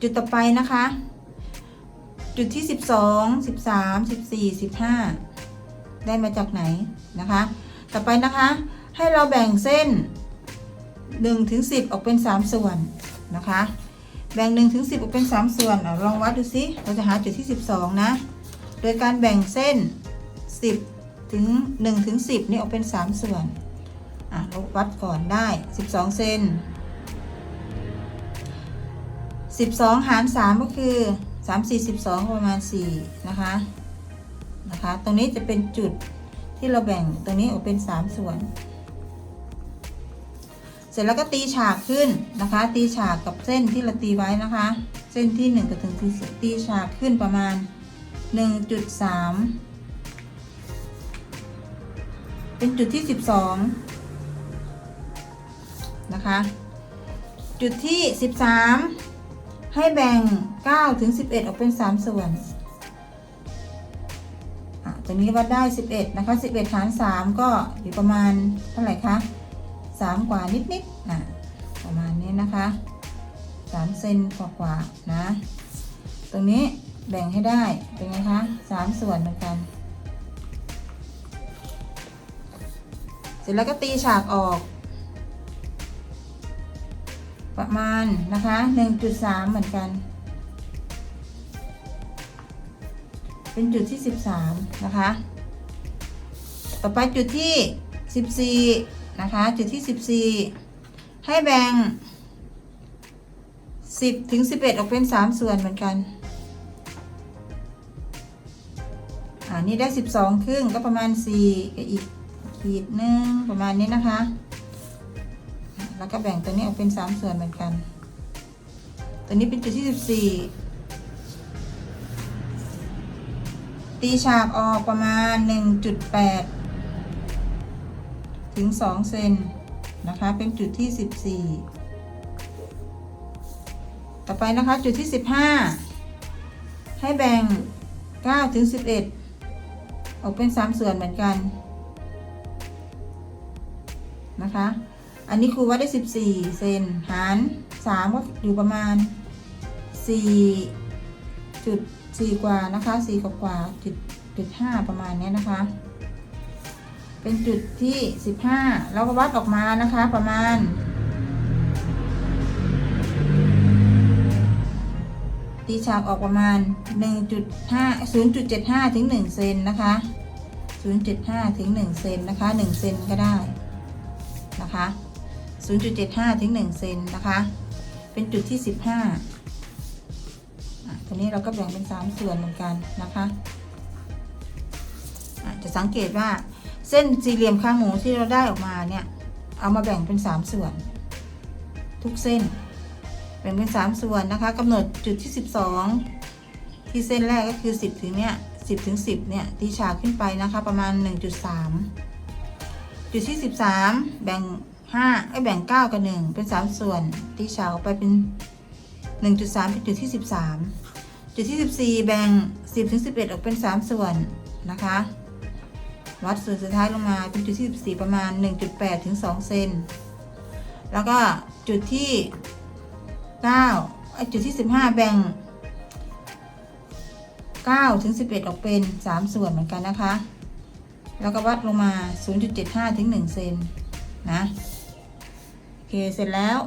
จุดต่อไปนะคะ จุดที่12 13 14 15ได้มาจากไหนนะคะ ต่อไปนะคะ ให้เราแบ่งเส้น1ถึง10ออกเป็น3ส่วนนะคะ แบ่ง1ถึง10ออกเป็น3ส่วนเอาลองวัดดูซิเราจะหาจุดที่12นะ โดยการแบ่งเส้น10ถึง1ถึง10นี่ออกเป็น3ส่วนอะเราวัดก่อนได้12เซน 12 หาร 3 ก็คือ 3 4 12 ประมาณ 4 นะคะ นะคะ ตรงนี้จะเป็นจุดที่เราแบ่งตรงนี้ออกเป็น 3 ส่วน เสร็จแล้วก็ตีฉากขึ้นนะคะ ตีฉากกับเส้นที่เราตีไว้นะคะ เส้นที่ 1 กับถึงที่ตีฉากขึ้นประมาณ 1.3เป็นจุดที่ 12 นะคะ จุดที่ 13 ให้แบ่ง9ถึง11 ออกเป็น 3 ส่วนอะตัวนี้วัดได้ 11 นะคะ 11 หาร 3 ก็อยู่ประมาณเท่าไหร่คะ3 กว่านิดๆอะประมาณนี้นะคะ3เซนกว่าๆนะ ตรงนี้แบ่งให้ได้เป็นไงคะ3ส่วนเหมือนกัน เสร็จแล้วก็ตีฉากออก ประมาณนะคะ 1.3 เหมือนกัน เป็นจุดที่ 13 นะคะ ต่อไปจุดที่ 14 นะคะ จุดที่ 14 ให้แบ่ง 10 ถึง 11 ออกเป็น 3 ส่วนเหมือนกันอ่านี่ได้ 12 ครึ่งก็ประมาณ 4กับอีกขีดหนึ่งประมาณนี้นะคะ แล้วก็แบ่งตัวนี้ออกเป็น3ส่วนเหมือนกัน ตัวนี้เป็นจุดที่14ตีฉากออกประมาณ 1.8 ถึง 2 เซนนะคะ เป็นจุดที่ 14 ต่อไปนะคะ จุดที่ 15 ให้แบ่ง 9 ถึง 11 ออกเป็น 3 ส่วนเหมือนกันนะคะ อันนี้ครูวัดได้ 14 เซนหาร3ก็อยู่ประมาณ4จุด4กว่านะคะ4กว่ากว่าจุดจุด5ประมาณเนี้ยนะคะ เป็นจุดที่ 15 เราก็วัดออกมานะคะประมาณตีฉากออกประมาณ 1.5 0.75 ถึง 1 เซนนะคะ 0.5 ถึง 1 เซนนะคะ 1 เซนก็ได้นะคะ 0.75 ถึง 1 เซนนะคะ เป็นจุดที่ 15 ตัวนี้เราก็แบ่งเป็น 3 ส่วนเหมือนกันนะคะะจะสังเกตว่าเส้นสี่เหลี่ยมข้างหมูที่เราได้ออกมาเนี่ย เอามาแบ่งเป็น 3 ส่วน ทุกเส้น แบ่งเป็น 3 ส่วนนะคะกำหนดจุดที่ 12 ที่เส้นแรกก็คือ 10 ถึงเนี่ย10ถึง10เนี่ยตีฉากขึ้นไปนะคะประมาณ 1.3 จุดที่ 13 แบ่ง 5ไอ้แบ่ง9กับ1เป็น3ส่วนตีเฉาไปเป็น1.3เป็นจุดที่13จุดที่14แบ่ง10ถึง11ออกเป็น3ส่วนนะคะ วัดส่วนสุดท้ายลงมาเป็นจุดที่14ประมาณ1.8ถึง2เซนแล้วก็จุดที่9ไอ้จุดที่15แบ่ง9ถึง11ออกเป็น3ส่วนเหมือนกันนะคะ แล้วก็วัดลงมา 0.75 ถึง 1 เซนนะ เคเสร็จแล้ว